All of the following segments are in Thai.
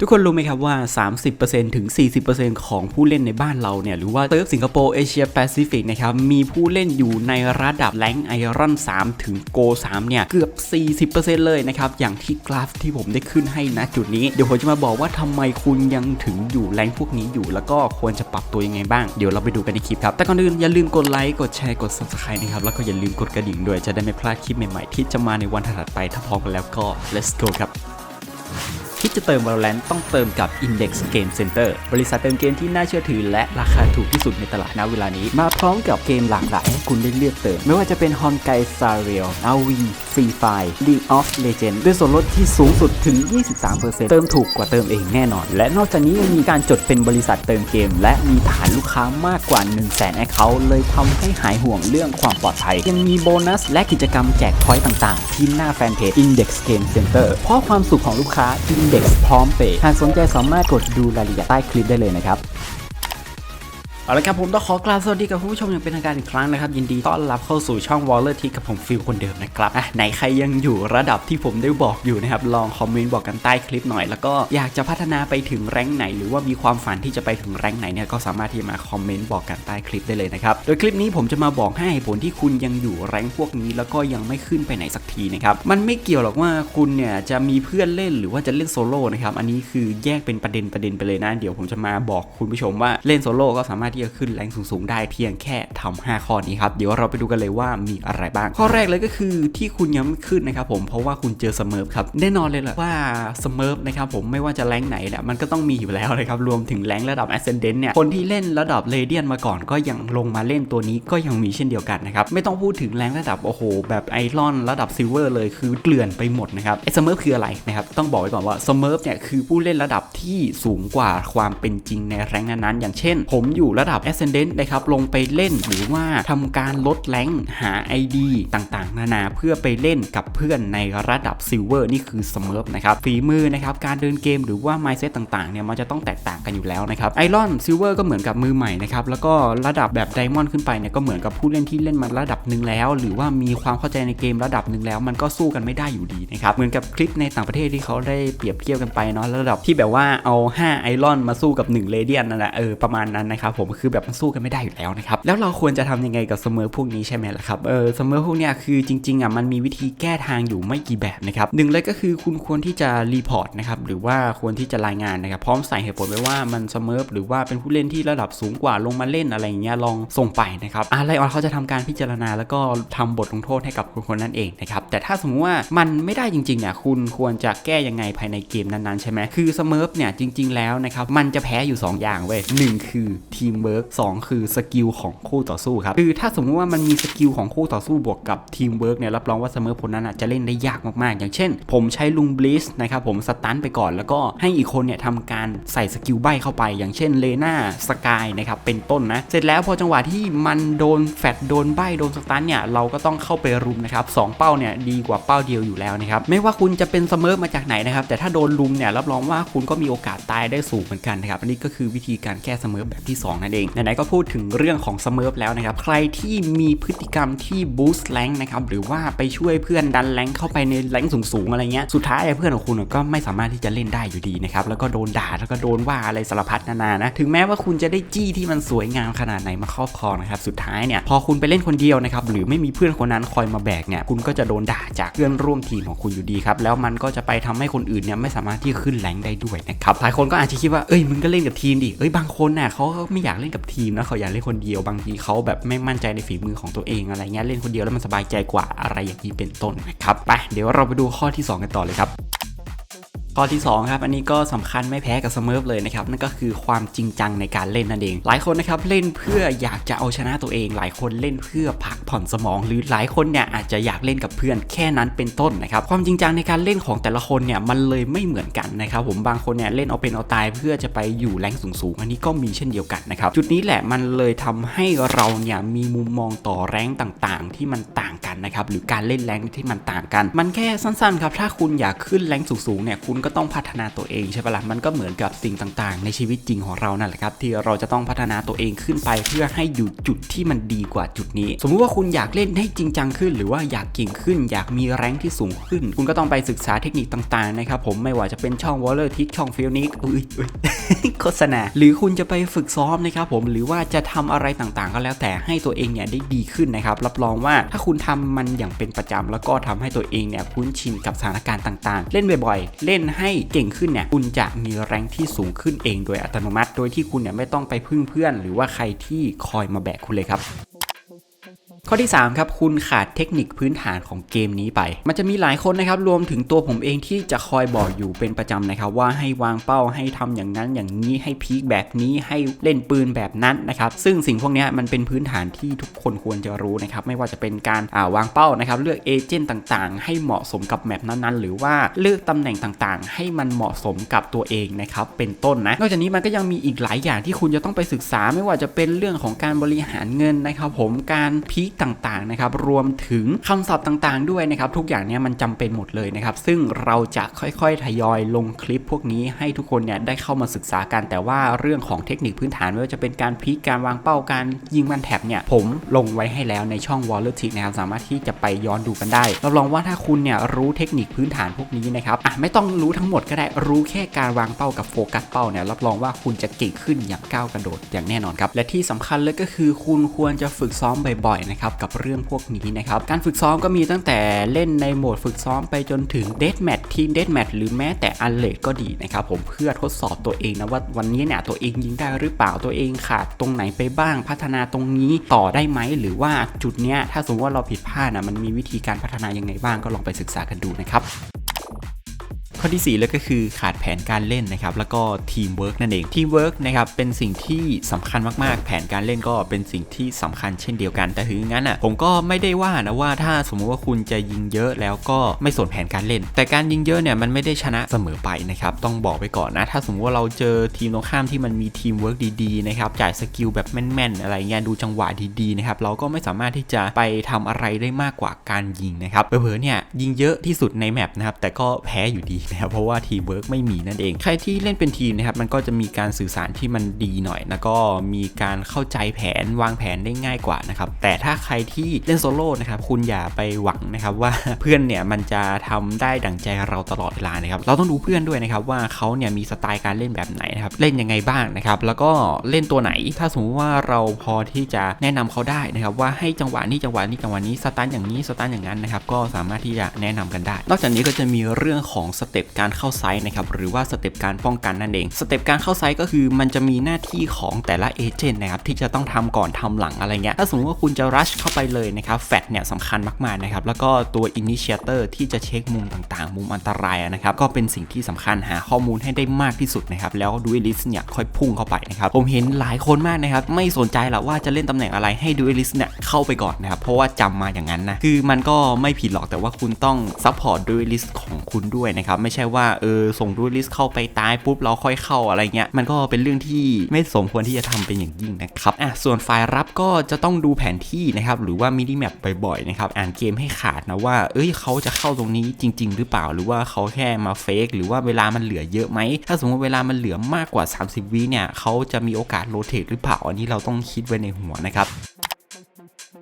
ทุกคนรู้ไหมครับว่า 30%ถึง 40%ของผู้เล่นในบ้านเราเนี่ย หรือว่าเติร์ฟสิงคโปร์เอเชียแปซิฟิกนะครับ มีผู้เล่นอยู่ในระดับแรงไอรอน 3 ถึงโก 3 เนี่ย เกือบ 40%เลยนะครับ อย่างที่กราฟที่ผมได้ขึ้นให้ณจุดนี้ เดี๋ยวผมจะมาบอกว่าทำไมคุณยังถึงอยู่แรงพวกนี้อยู่ แล้วก็ควรจะปรับตัวยังไงบ้าง เดี๋ยวเราไปดูกันในคลิปครับ แต่ก่อนอื่นอย่าลืมกดไลค์ กดแชร์ กด subscribe นะครับ แล้วก็อย่าลืมกดกระดิ่งด้วย จะได้ไม่พลาดคลิปใหม่ๆที่จะมาในวันถัดไป ถ้าพร้อมกันแล้วก็ let's go ครับ คิดจะเติม Valorant ต้องเติมกับ Index Game Center บริษัทเติมเกมที่น่าเชื่อถือ และราคาถูกที่สุดในตลาดณเวลานี้ มาพร้อมกับเกมหลากหลายให้คุณได้เลือกเติม ไม่ว่าจะเป็น h o n g a i Star Rail Navi Free Fire League of Legends ด้วยส่วนลดที่สูงสุดถึง 23%เติมถูกกว่าเติมเองแน่นอน และนอกจากนี้ยังมีการจดเป็นบริษัทเติมเกม และมีฐานลูกค้ามากกว่า 1 0 0 0 0แสนแอคเคาท์เลยทำให้หายห่วงเรื่องความปลอดภัยยังมีโบนัส และกิจกรรมแจกพอยต์ต่างๆ ที่หน้าแฟนเพจ Index Game Center เพราะความสุขของลูกค้า Index พร้อมเปย์หากสนใจสามารถกดดูรายละเอียดใต้คลิปได้เลยนะครับ เอาละครับผมต้องขอกราบสวัสดีกับผู้ชมอย่างเป็นทางการอีกครั้งนะครับ ยินดีต้อนรับเข้าสู่ช่อง w a l l e r t กับผมฟิลคนเดิมนะครับอะไหนใครยังอยู่ระดับที่ผมได้บอกอยู่นะครับ ลองคอมเมนต์บอกกันใต้คลิปหน่อย แล้วก็อยากจะพัฒนาไปถึงแรงไหน หรือว่ามีความฝันที่จะไปถึงแรงไหนเนี่ยก็สามารถที่จะมาคอมเมนต์บอกกันใต้คลิปได้เลยนะครับโดยคลิปนี้ผมจะมาบอกให้ผลที่คุณยังอยู่แรงพวกนี้ แล้วก็ยังไม่ขึ้นไปไหนสักทีนะครับมันไม่เกี่ยวหรอกว่าคุณเนี่ยจะมีเพื่อนเล่นหรือว่าจะเล่นโซโล่นะครับอันนี้คือแยกเป็นประเด็นประเด็นไปเลยนะเดี๋ยวผมจะมาบอกคุณผู้ชมว่าเล่นโซโล่ก็สามารถที่จะขึ้นแรงสูงๆได้เพียงแค่ทำ5ข้อนี้ครับ เดี๋ยวเราไปดูกันเลยว่ามีอะไรบ้าง ข้อแรกเลยก็คือที่คุณยังไม่ขึ้นนะครับผมเพราะว่าคุณเจอสเมิร์ฟครับแน่นอนเลยแหละว่าสเมิร์ฟนะครับผมไม่ว่าจะแรงไหนเนี่ยมันก็ต้องมีอยู่แล้วนะครับรวมถึงแรงระดับ Ascendant เนี่ยคนที่เล่นระดับเรเดียนมาก่อนก็ยังลงมาเล่นตัวนี้ก็ยังมีเช่นเดียวกันนะครับไม่ต้องพูดถึงแรงระดับโอ้โหแบบไอรอนระดับซิลเวอร์เลยคือเกลื่อนไปหมดนะครับไอสเมิร์ฟคืออะไรนะครับต้องบอกไว้ก่อนว่าสเมิร์ฟเนี่ยคือผู้เล่นระดับที่สูงกว่าความเป็นจริงในแรงนั้นๆอย่างเช่น ผมอยู่ระดับ Ascendant นะครับลงไปเล่นหรือว่าทำการลดแรงหา ID ต่างๆ นานาเพื่อไปเล่นกับเพื่อนในระดับซิลเวอร์นี่คือสเมิร์นะครับฝีมือนะครับการเดินเกมหรือว่า mindset ต่างๆเนี่ยมันจะต้องแตกต่างกันอยู่แล้วนะครับไอรอนซิลเวอร์ก็เหมือนกับมือใหม่นะครับแล้วก็ระดับแบบไดมอนด์ขึ้นไปเนี่ยก็เหมือนกับผู้เล่นที่เล่นมาระดับหนึ่งแล้ว หรือว่ามีความเข้าใจในเกมระดับหนึ่งแล้ว มันก็สู้กันไม่ได้อยู่ดีนะครับเหมือนกับคลิปในต่างประเทศที่เขาได้เปรียบเทียบกันไปเนาะระดับที่แบบว่าเอา 5 ไอรอนมาสู้กับ1เรเดียนนั่นแหละเออประมาณนั้นนะครับผมคือแบบมันสู้กันไม่ได้อยู่แล้วนะครับแล้วเราควรจะทำยังไงกับเสมอพวกนี้ใช่ไหมล่ะครับเออเสมอพวกเนี้ยคือจริงๆอะมันมีวิธีแก้ทางอยู่ไม่กี่แบบนะครับหนึ่งเลยก็คือคุณควรที่จะรีพอร์ตนะครับหรือว่าควรที่จะรายงานนะครับพร้อมใส่เหตุผลไว้ว่ามันเสมอหรือว่าเป็นผู้เล่นที่ระดับสูงกว่าลงมาเล่นอะไรอย่างเงี้ยลองส่งไปนะครับอะไลออนเขาจะทำการพิจารณา แล้วก็ทำบทลงโทษให้กับคนคนนั้นเองนะครับแต่ถ้าสมมติว่ามันไม่ได้จริงๆเนี่ยคุณควรจะแก้ยังไงภายในเกมนั้นๆใช่ไหมคือเสมอเนี่ยจริง ๆแล้วนะครับมันจะแพ้อยู่ 2 อย่างเว้ยหนึ่งคือทีมเวิร์กสองคือสกิลของคู่ต่อสู้ครับคือถ้าสมมติว่ามันมีสกิลของคู่ต่อสู้บวกกับทีมเวิร์กเนี่ยรับรองว่าเสมอผลนั้นจะเล่นได้ยากมากๆ อย่างเช่น ผมใช้ลุงบลิสนะครับผมสตันไปก่อน แล้วก็ให้อีกคนเนี่ยทำการใส่สกิลใบเข้าไป อย่างเช่นเลน่าสกายนะครับเป็นต้นนะ เสร็จแล้วพอจังหวะที่มันโดนแฟดโดนใบโดนสตันเนี่ยเราก็ต้องเข้าไปรุมนะครับสองเป้าเนี่ยดีกว่าเป้าเดียวอยู่แล้วนะครับไม่ว่าคุณจะเป็นเสมอมาจากไหนนะครับแต่ถ้าโดนลุมเนี่ยรับรองว่าคุณก็มีโอกาสตายได้สูงเหมือนกันนะครับอันนี้ก็คือวิธีการแก้เสมอแบบที่2นั่นเอง ไหนๆก็พูดถึงเรื่องของเสมอแล้วนะครับ ใครที่มีพฤติกรรมที่บูสต์แรงนะครับ หรือว่าไปช่วยเพื่อนดันแรงเข้าไปในแรงสูงๆอะไรเงี้ย สุดท้ายเพื่อนของคุณก็ไม่สามารถที่จะเล่นได้อยู่ดีนะครับ แล้วก็โดนด่า แล้วก็โดนว่าอะไรสารพัดนานานะ ถึงแม้ว่าคุณจะได้จี้ที่มันสวยงามขนาดไหนมาครอบครองนะครับ สุดท้ายเนี่ย พอคุณไปเล่นคนเดียวนะครับ หรือไม่มีเพื่อนคนนั้นคอยมาแบกเนี่ย คุณก็จะโดนด่าจากเพื่อนร่วมทีมของคุณอยู่ดีครับ แล้วมันก็จะไปทำให้คนอื่นเนี่ยไม่สามารถที่จะขึ้นแรงได้ด้วยนะครับ หลายคนก็อาจจะคิดว่า เอ้ย มึงก็เล่นกับทีมดิ เอ้ย บางคนน่ะเขาไม่อยากเล่นกับทีมนะเขาอยากเล่นคนเดียวบางทีเขาแบบไม่มั่นใจในฝีมือของตัวเองอะไรเงี้ยเล่นคนเดียวแล้วมันสบายใจกว่าอะไรอย่างนี้เป็นต้นนะครับไปเดี๋ยวเราไปดูข้อที่ 2 กันต่อเลยครับ ข้อที่2ครับอันนี้ก็สำคัญไม่แพ้กับสมิร์ฟเลยนะครับนั่นก็คือความจริงจังในการเล่นนั่นเอง หลายคนนะครับเล่นเพื่ออยากจะเอาชนะตัวเอง หลายคนเล่นเพื่อพักผ่อนสมอง หรือหลายคนเนี่ยอาจจะอยากเล่นกับเพื่อนแค่นั้นเป็นต้นนะครับความจริงจังในการเล่นของแต่ละคนเนี่ยมันเลยไม่เหมือนกันนะครับผมบางคนเนี่ยเล่นเอาเป็นเอาตายเพื่อจะไปอยู่แรงสูงๆอันนี้ก็มีเช่นเดียวกันนะครับจุดนี้แหละมันเลยทำให้เราเนี่ยมีมุมมองต่อแรงต่างๆ ที่มันต่างกันนะครับหรือการเล่นแรงที่มันต่างกัน มันแค่สั้นๆครับถ้าคุณอยากขึ้นแรงสูงๆเนี่ยคุณคุณก็ต้องพัฒนาตัวเองใช่ปะละ่ะมันก็เหมือนกับสิ่งต่างๆ ในชีวิตจริงของเรานั่นแหละครับที่เราจะต้องพัฒนาตัวเองขึ้นไป เพื่อให้อยู่จุดที่มันดีกว่าจุดนี้ สมมุติว่าคุณอยากเล่นให้จริงจังขึ้น หรือว่าอยากเก่งขึ้น อยากมีแรงที่สูงขึ้น คุณก็ต้องไปศึกษาเทคนิคต่างๆนะครับผมไม่ว่าจะเป็นช่องวอลเลอร์ทิกช่องฟิลนิกอุ้ยอุ้ยโฆษณา หรือคุณจะไปฝึกซ้อมนะครับผมหรือว่าจะทำอะไรต่างๆ ก็แล้วแต่ให้ตัวเองเนี่ยได้ดีขึ้นนะครับรับรองว่าถ้าคุณทำมันอย่างเป็นประจำแล้วก็ทำให้ตัวเองเนี่ยคุ้นชินกับสถานการณ์ต่างๆ เล่นบ่อยๆ เล่นให้เก่งขึ้นเนี่ยคุณจะมีแรงที่สูงขึ้นเองโดยอัตโนมัติ โดยที่คุณเนี่ยไม่ต้องไปพึ่งเพื่อน หรือว่าใครที่คอยมาแบกคุณเลยครับ ข้อที่ 3 ครับ คุณขาดเทคนิคพื้นฐานของเกมนี้ไป มันจะมีหลายคนนะครับ รวมถึงตัวผมเองที่จะคอยบอกอยู่เป็นประจำนะครับ ว่าให้วางเป้าให้ทำอย่างนั้นอย่างนี้ให้พีคแบบนี้ให้เล่นปืนแบบนั้นนะครับ ซึ่งสิ่งพวกนี้มันเป็นพื้นฐานที่ทุกคนควรจะรู้นะครับ ไม่ว่าจะเป็นการาวางเป้านะครับ เลือกเอเจนต์ต่างๆ ให้เหมาะสมกับแมปนั้นๆ หรือว่าเลือกตำแหน่งต่างๆ ให้มันเหมาะสมกับตัวเองนะครับ เป็นต้นนะ นอกจากนี้มันก็ยังมีอีกหลายอย่างที่คุณจะต้องไปศึกษา ไม่ว่าจะเป็นเรื่องของการบริหารเงินนะครับ ผมการพีคต่างๆนะครับรวมถึงคำศัพท์ต่างๆ ด้วยนะครับทุกอย่างเนี้ยมันจำเป็นหมดเลยนะครับซึ่งเราจะค่อยๆทยอยลงคลิปพวกนี้ให้ทุกคนเนี่ยได้เข้ามาศึกษากัน แต่ว่าเรื่องของเทคนิคพื้นฐานไม่ว่าจะเป็นการพลิกการวางเป้าการยิงมันแท็บเนี่ยผมลงไว้ให้แล้วในช่อง w a l l e r t i c นะครับสามารถที่จะไปย้อนดูกันได้รับรองว่าถ้าคุณเนี่ยรู้เทคนิคพื้นฐานพวกนี้นะครับอะไม่ต้องรู้ทั้งหมดก็ได้รู้แค่การวางเป้ากับโฟกัสเป้าเนี่ยรับรองว่าคุณจะเก่งขึ้นอย่างก้าวกระโดดอย่างแน่นอนครับและที่สำคัญเลยก็คือคุณควรจะฝึกซ้อมบ่อยๆนะครับกับเรื่องพวกนี้นะครับการฝึกซ้อมก็มีตั้งแต่เล่นในโหมดฝึกซ้อมไปจนถึงเดทแมททีมเดทแมทหรือแม้แต่อันเลดก็ดีนะครับผมเพื่อทดสอบตัวเองนะว่าวันนี้เนี่ยตัวเองยิงได้หรือเปล่าตัวเองขาดตรงไหนไปบ้างพัฒนาตรงนี้ต่อได้ไหมหรือว่าจุดเนี้ยถ้าสมมติว่าเราผิดพลาดนะมันมีวิธีการพัฒนายังไงบ้างก็ลองไปศึกษากันดูนะครับ ข้อที่ 4 เลยก็คือขาดแผนการเล่นนะครับแล้วก็ทีมเวิร์กนั่นเองทีมเวิร์กนะครับเป็นสิ่งที่สำคัญมากๆ แผนการเล่นก็เป็นสิ่งที่สำคัญเช่นเดียวกัน แต่ถึงงั้นอะผมก็ไม่ได้ว่านะว่าถ้าสมมุติว่าคุณจะยิงเยอะแล้วก็ไม่สนแผนการเล่น แต่การยิงเยอะเนี่ยมันไม่ได้ชนะเสมอไปนะครับต้องบอกไปก่อนนะ ถ้าสมมติว่าเราเจอทีมตรงข้ามที่มันมีทีมเวิร์กดีๆนะครับจ่ายสกิลแบบแม่นๆอะไรเงี้ยดูจังหวะดีๆนะครับเราก็ไม่สามารถที่จะไปทำอะไรได้มากกว่าการยิงนะครับเผลอๆเนี่ยยิงเยอะที่สุดในแมปนะครับแต่ก็แพ้อยู่ดีนะครับเพราะว่าทีมเวิร์กไม่มีนั่นเอง ใครที่เล่นเป็นทีมนะครับมันก็จะมีการสื่อสารที่มันดีหน่อย แล้วก็มีการเข้าใจแผนวางแผนได้ง่ายกว่านะครับแต่ถ้าใครที่เล่นโซโล่นะครับคุณอย่าไปหวังนะครับว่าเพื่อนเนี่ยมันจะทำได้ดั่งใจเราตลอดเวลานะครับเราต้องดูเพื่อนด้วยนะครับว่าเขาเนี่ยมีสไตล์การเล่นแบบไหนนะครับเล่นยังไงบ้างนะครับแล้วก็เล่นตัวไหน ถ้าสมมติว่าเราพอที่จะแนะนำเขาได้นะครับว่าให้จังหวะนี้จังหวะนี้จังหวะนี้สตาร์ทอย่างนี้สตาร์ทอย่างนั้นนะครับก็สามารถที่จะแนะนำกันได้ นอกจากนี้ก็จะมีเรื่องของสเต็ปการเข้าไซส์นะครับหรือว่าสเต็ปการป้องกันนั่นเอง สเต็ปการเข้าไซต์ก็คือมันจะมีหน้าที่ของแต่ละเอเจนต์นะครับที่จะต้องทำก่อนทำหลังอะไรเงี้ยถ้าสมมติว่าคุณจะรัชเข้าไปเลยนะครับแฟตเนี่ยสำคัญมากๆนะครับแล้วก็ตัวอินิเชเตอร์ที่จะเช็คมุมต่างๆ มุมอันตรายนะครับก็เป็นสิ่งที่สำคัญหาข้อมูลให้ได้มากที่สุดนะครับแล้วดูเอลิสเนี่ยค่อยพุ่งเข้าไปนะครับผมเห็นหลายคนมากนะครับไม่สนใจหรอกว่าจะเล่นตำแหน่งอะไรให้ดูเอลิสเนี่ยเข้าไปก่อนนะครับเพราะว่าจำมาอย่างนั้นนะคือมันก็ไม่ผิดหรอกแต่ว่าคุณต้องซัพพอร์ตดูเอลิสของคุณด้วยนะครับไม่ใช่ว่าเออส่งดูเอลิสเข้าไปตายปุ๊บเราค่อยเข้าอะไรเงี้ยมันก็เป็นเรื่องที่ไม่สมควรที่จะทำเป็นอย่างยิ่งนะครับอะส่วนฝ่ายรับก็จะต้องดูแผนที่นะครับหรือว่ามินิแมปบ่อยๆนะครับอ่านเกมให้ขาดนะว่า เอ้ยเขาจะเข้าตรงนี้จริง ๆ หรือเปล่า หรือว่าเขาแค่มาเฟกหรือว่าเวลามันเหลือเยอะไหมถ้าสมมติเวลามันเหลือมากกว่า 30 วิเนี่ยเขาจะมีโอกาสโรเตทหรือเปล่าอันนี้เราต้องคิดไว้ในหัวนะครับ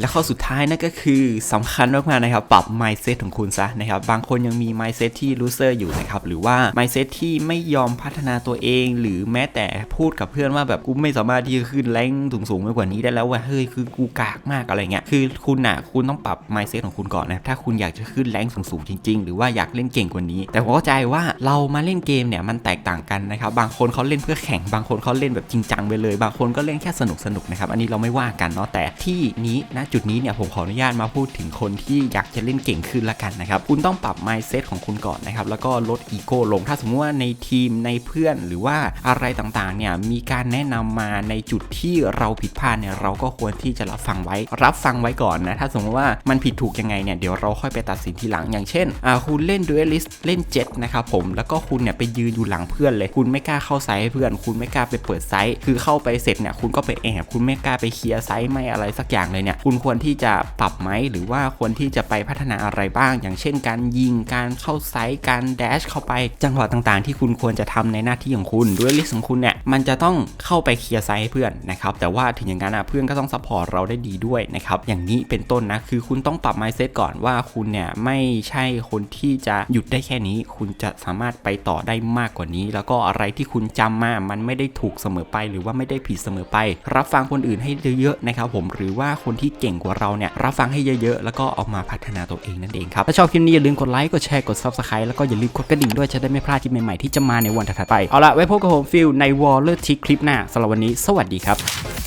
และข้อสุดท้ายนั่นก็คือสำคัญมากๆนะครับ ปรับ mindset ของคุณซะนะครับ บางคนยังมี mindset ที่ loser อยู่นะครับ หรือว่า mindset ที่ไม่ยอมพัฒนาตัวเอง หรือแม้แต่พูดกับเพื่อนว่าแบบกูไม่สามารถที่จะขึ้นแรงสูงๆไปกว่านี้ได้แล้วว่าเฮ้ยคือกูกากมากอะไรเงี้ย คือคุณน่ะคุณต้องปรับ mindset ของคุณก่อนนะ ถ้าคุณอยากจะขึ้นแรงสูงๆจริง ๆ หรือว่าอยากเล่นเก่งกว่านี้ แต่ผมเข้าใจว่าเรามาเล่นเกมเนี่ยมันแตกต่างกันนะครับ บางคนเขาเล่นเพื่อแข่ง บางคนเขาเล่นแบบจริงจังไปเลย บางคนก็เล่นแค่สนุกๆนะครับ อันนี้เราไม่ว่ากันเนาะ แต่ที่นี้ณจุดนี้เนี่ยผมขออนุญาตมาพูดถึงคนที่อยากจะเล่นเก่งขึ้นละกันนะครับคุณต้องปรับ mindset ของคุณก่อนนะครับแล้วก็ลดอีโก้ลงถ้าสมมติว่าในทีมในเพื่อนหรือว่าอะไรต่างๆเนี่ยมีการแนะนำมาในจุดที่เราผิดพลาดเนี่ยเราก็ควรที่จะรับฟังไว้ รับฟังไว้ก่อนนะถ้าสมมติว่ามันผิดถูกยังไงเนี่ยเดี๋ยวเราค่อยไปตัดสินทีหลังอย่างเช่นอ่าคุณเล่นดูเอลิสเล่นเจ็ตนะครับผมแล้วก็คุณเนี่ยไปยืนอยู่หลังเพื่อนเลย คุณไม่กล้าเข้าไซส์เพื่อน คุณไม่กล้าไปเปิดไซส์คือเข้าไปเสร็จเนี่ยคุณก็ไปแอบคุณไม่กล้าไปเคลียร์ไซส์ไม่อะไรสักอย่างเลยเนี่ยคุคุณควรที่จะปรับไหมหรือว่าควรที่จะไปพัฒนาอะไรบ้าง อย่างเช่น การยิงการเข้าไซส์การแดชเข้าไปจังหวะต่างๆ ที่คุณควรจะทำในหน้าที่ของคุณด้วยลิสของคุณเนี่ยมันจะต้องเข้าไปเคลียร์ไซส์ให้เพื่อนนะครับแต่ว่าถึงอย่างนั้นอะเพื่อนก็ต้องซัพพอร์ตเราได้ดีด้วยนะครับอย่างนี้เป็นต้นนะคือคุณต้องปรับ mindset ก่อนว่าคุณเนี่ยไม่ใช่คนที่จะหยุดได้แค่นี้ คุณจะสามารถไปต่อได้มากกว่านี้ แล้วก็อะไรที่คุณจำมามันไม่ได้ถูกเสมอไป หรือว่าไม่ได้ผิดเสมอไป รับฟังคนอื่นให้เยอะๆนะครับผมหรือว่าคนที่เก่งกว่าเราเนี่ยรับฟังให้เยอะๆ แล้วก็เอามาพัฒนาตัวเองนั่นเองครับ ถ้าชอบคลิปนี้อย่าลืมกดไลค์กดแชร์กด subscribe แล้วก็อย่าลืมกดกระดิ่งด้วยจะได้ไม่พลาดคลิปใหม่ๆที่จะมาในวันถัดไปเอาละไว้พบกับผมฟิลในวอลเลอร์ทิคลิปหน้าสำหรับวันนี้ สวัสดีครับ